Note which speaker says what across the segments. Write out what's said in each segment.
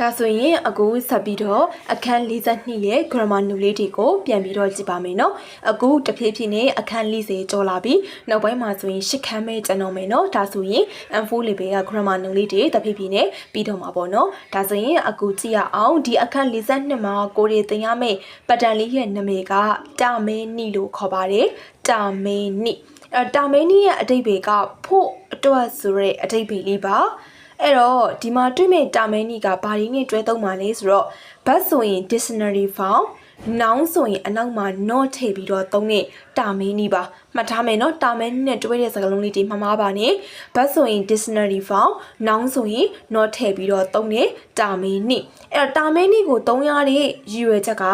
Speaker 1: ဒါဆိုရင်အခုဆက်ပြီးတော့အခန်း42ရဲ့ grammar နုလေးတွေကိုပြန်ပြီးတော့ကြည့်ပါမယ်နော်အခုတဖြည်းဖြည်းနဲ့အခန်း40ကျော်လာပြီးနောက်ပိုင်းမှာဆိုရင်ရှစ်ခန်းပဲကျန်တော့မယ်နော်ဒါဆိုရင် M4 လေးပဲက grammar နုလေးတွေတဖြည်းဖြည်းနဲ့ပြီးတော့မှာပေါ့နော်ဒါဆိုရင်အခုကြည့်ရအောင်ဒီအခန်း42မှာကိုရီသင်ရမယ့်ပတ်တန်လေးရဲ့နာမည်ကတာမဲနီလို့ခေါ်ပါတယ်တာမဲနီအဲတာမဲနီရဲ့အတိတ်ဘေကဖို့အတွက်ဆိုတဲ့အတိတ်ဘေလေးပါ အဲ့တော့ဒီမှာတွေ့မဲ့တာမဲနီကဘာရင်းနဲ့တွဲသုံးပါလဲဆိုတော့ဘတ်ဆိုရင် dictionary form noun ဆိုရင်အနောက်မှာ not ထည့်ပြီးတော့သုံးတဲ့ တာမဲနီပါမှတ်ထားမယ်နော်တာမဲနီနဲ့တွဲတဲ့စကားလုံးလေးတွေမှားမှားပါနဲ့ဘတ်ဆိုရင် dictionary form noun ဆိုရင် not ထည့်ပြီးတော့သုံးတဲ့တာမဲနီအဲ့တော့တာမဲနီကိုသုံးရတဲ့ရည်ရွယ်ချက်က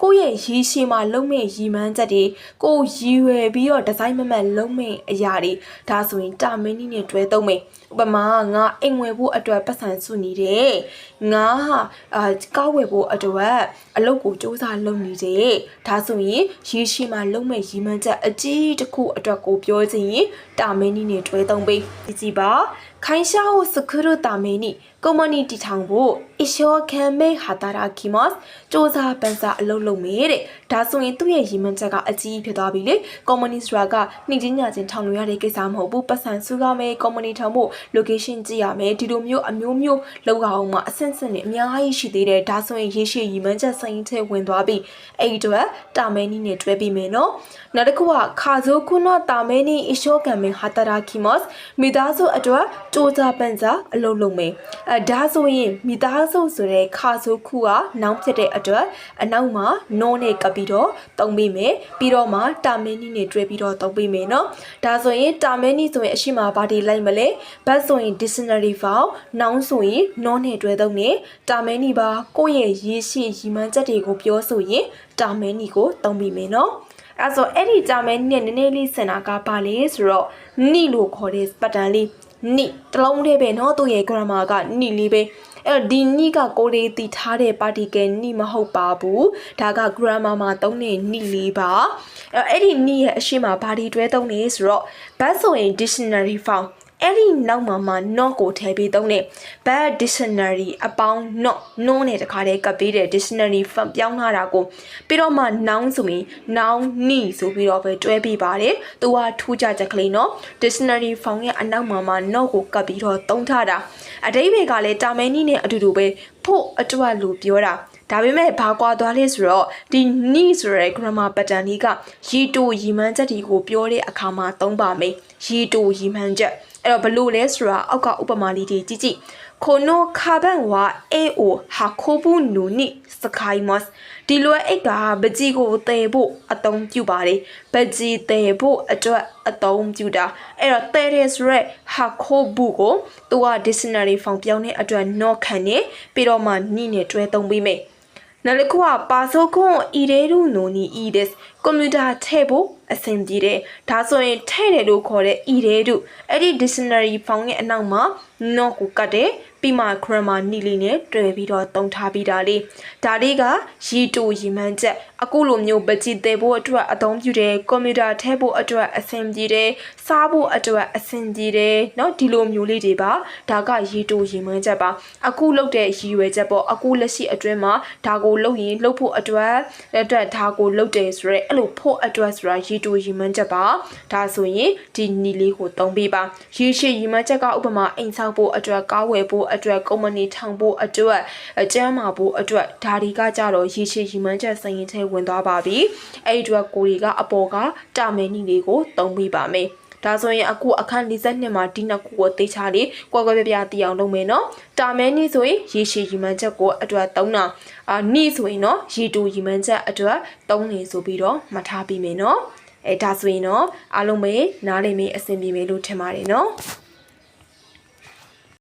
Speaker 1: ကိုယ့်ရဲ့ရည်ရှိမှလုံးမဲ့ရည်မှန်းချက်တွေကိုရည်ရွယ်ပြီးတော့ဒီဇိုင်းမမတ်လုံးမဲ့အရာတွေဒါဆိုရင်တာမဲနီနဲ့တွဲသုံးမယ်ဥပမာငါအိမ်ဝယ်ဖို့အတွက်ပတ်စံစုနေတယ်ငါဟာအာကားဝယ်ဖို့အတွက်အလုပ်ကိုစူးစမ်းလုပ်နေတယ်ဒါဆိုရင်ရည်ရှိမှလုံးမဲ့ရည်မှန်းချက်အကြီးတစ်ခုအတွက်ကိုပြောချင်ရင်တာမဲနီနဲ့တွဲသုံးပေးကြည့်ပါခိုင်ရှာကိုစခရုတာမဲနီကွန်မြူနတီထောင်ဖို့ အရှောခံမဲဟာတာရာကီမတ်စစူးစမ်းပန်းစားအလုပ်လုပ်မယ်တဲ့ဒါဆိုရင်သူ့ရဲ့ရည်မှန်းချက်ကအကြီးဖြစ်သွားပြီလေကွန်မြူနစရာကနှိမ့်ချင်းညာချင်းထောင်လို့ရတဲ့ကိစ္စမဟုတ်ဘူးပတ်စံစုကားမယ်ကွန်မြူနထောင်ဖို့ location ကြည့်ရမယ်ဒီလိုမျိုးအမျိုးမျိုးလောက်အောင်မှအဆင့်ဆင့်နဲ့အများကြီးရှိသေးတယ်ဒါဆိုရင်ရေရှည်ရည်မှန်းချက်စိန်ထဲဝင်သွားပြီအဲ့ဒီတော့တာမဲနီနဲ့တွဲပြီးမယ်နော်နောက်တစ်ခုကခါဇိုခုနောတာမဲနီအရှောကံမင်ဟာတာရာကီမတ်စမိသားစုအတွက်စူးစမ်းပန်းစားအလုပ်လုပ်မယ်အဲဒါဆိုရင်မိသားစဆိုတဲ့ခါဇိုခုကနောင်ဖြစ်တဲ့အတွက်အနောက်မှာနိုးနဲ့ကပ်ပြီးတော့တုံးပေးမယ်ပြီးတော့မှတာမဲနီနဲ့တွဲပြီးတော့တုံးပေးမယ်နော်ဒါဆိုရင်တာမဲနီဆိုရင်အရှိမဘာတွေလိုက်မလဲဘတ်ဆိုရင် dictionary form နောင်ဆိုရင်နောနဲ့တွဲသုံးနေတာမဲနီပါကိုယ့်ရဲ့ရေးရှိရီမှန်းချက်တွေကိုပြောဆိုရင်တာမဲနီကိုတုံးပြီးမယ်နော်အဲဆိုအဲ့ဒီတာမဲနီနဲ့နည်းနည်းလေးစင်တာကပါလေဆိုတော့နီလို့ခေါ်တဲ့ပတ်တန်လေးနီတလုံးလေးပဲเนาะသူ့ရဲ့ grammar ကနီလေးပဲ အဲ့တော့ဒီနီကကိုလေးတည်ထားတဲ့ particle နီမဟုတ်ပါဘူးဒါက grammar မှာသုံးတဲ့နီလေးပါအဲ့အဲ့ဒီနီရဲ့အရှိမဘာဒီတွဲသုံးနေဆိုတော့ bad ဆိုရင် dictionary form အဲ့ဒီနောက်မှာမှ not ကိုထည့်ပြီးသုံးတယ် bad dictionary အပေါင်း not no နဲ့တခါတည်းကပ်ပြီးတဲ့ dictionary ပြောင်းထားတာကိုပြီးတော့မှ noun ဆိုရင် noun နီဆိုပြီးတော့ပဲတွဲပြီးပါတယ်သူကထူးခြားချက်ကလေးနော် dictionary form ရဲ့အနောက်မှာမှ not ကိုကပ်ပြီးတော့သုံးထားတာအတိပ္ပယ်ကလည်းတာမဲနီနဲ့အတူတူပဲဖို့အတွက်လို့ပြောတာဒါပေမဲ့ဘာကွာသွားလဲဆိုတော့ဒီ need ဆိုတဲ့ grammar pattern လေးကရီတိုရီမှန်းချက်တွေကိုပြောတဲ့အခါမှာသုံးပါမယ်ရီတိုရီမှန်းချက် အဲ့တော့ဘလို့လဲဆိုတာအောက်ကဥပမာလေးတွေကြည့်ကြည့်ခိုနိုခါဘန်ဝါအေအိုဟာခိုဘူးနူနိစခိုင်မတ်ဒီလိုအိတ်ကပကြီးကိုတည်ဖို့အသုံးပြုပါတယ်ပကြီးတည်ဖို့အတွက်အသုံးပြုတာအဲ့တော့တည်တဲ့ဆိုရက်ဟာခိုဘူးကိုသူက dictionary form ပြောင်းတဲ့အတွက် not ခံနေပြီးတော့မှနိနဲ့တွဲသုံးပေးမယ် နောက်တစ်ခုကပါဆိုခွန်ဤရဲရုနိုနီဤဒက်ကွန်ပျူတာထည့်ဖို့အဆင်ပြေတယ်ဒါဆိုရင်ထည့်တယ်လို့ခေါ်တဲ့ဤရဲရုအဲ့ဒီ dictionary form ရဲ့အနောက်မှာ not ကိုကတ်တယ် ပြီးမှ grammar နီလီနဲ့တွဲပြီးတော့တုံထားပြီးတာလေးဒါလေးကရီတူရီမှန်းချက်အခုလိုမျိုးပကြည်သေးဖို့အတွက်အသုံးပြုတယ်ကွန်ပျူတာထည့်ဖို့အတွက်အဆင်ပြေတယ်စားဖို့အတွက်အဆင်ပြေတယ်เนาะဒီလိုမျိုးလေးတွေပါဒါကရီတူရီမှန်းချက်ပါအခုလုပ်တဲ့ရည်ရွယ်ချက်ပေါ့အခုလက်ရှိအတွင်းမှာဒါကိုလုပ်ရင်လုပ်ဖို့အတွက်အတွက်ဒါကိုလုပ်တယ်ဆိုရဲအဲ့လိုဖို့အတွက်ဆိုတာရီတူရီမှန်းချက်ပါဒါဆိုရင်ဒီနီလေးကိုသုံးပေးပါရေရှည်ရီမှန်းချက်ကဥပမာအိမ်ဆောက်ဖို့အတွက်ကားဝယ်ဖို့ အတွက်ကုမ္ပဏီထောင်ဖို့အတွက်အကျန်းမာဖို့အတွက်ဒါတွေကကြတော့ရေရှည်ရီမှန်းချက်စရင်ထဲဝင်သွားပါပြီအဲ့ဒီအတွက်ကိုရီကအပေါ်ကတာမဲနီလေးကိုသုံးပေးပါမယ်ဒါဆိုရင်အခုအခန်း42မှာဒီနှစ်ခုကိုသိချလေးကွက်ကွက်ပြပြသိအောင်လုပ်မယ်နော်တာမဲနီဆိုရင်ရေရှည်ရီမှန်းချက်ကိုအတွက်သုံးတာအာနီဆိုရင်တော့ရေတူရီမှန်းချက်အတွက်သုံးနေဆိုပြီးတော့မှတ်ထားပြီးမယ်နော်အဲဒါဆိုရင်တော့အားလုံးပဲနားလည်မေးအဆင်ပြေမယ်လို့ထင်ပါတယ်နော်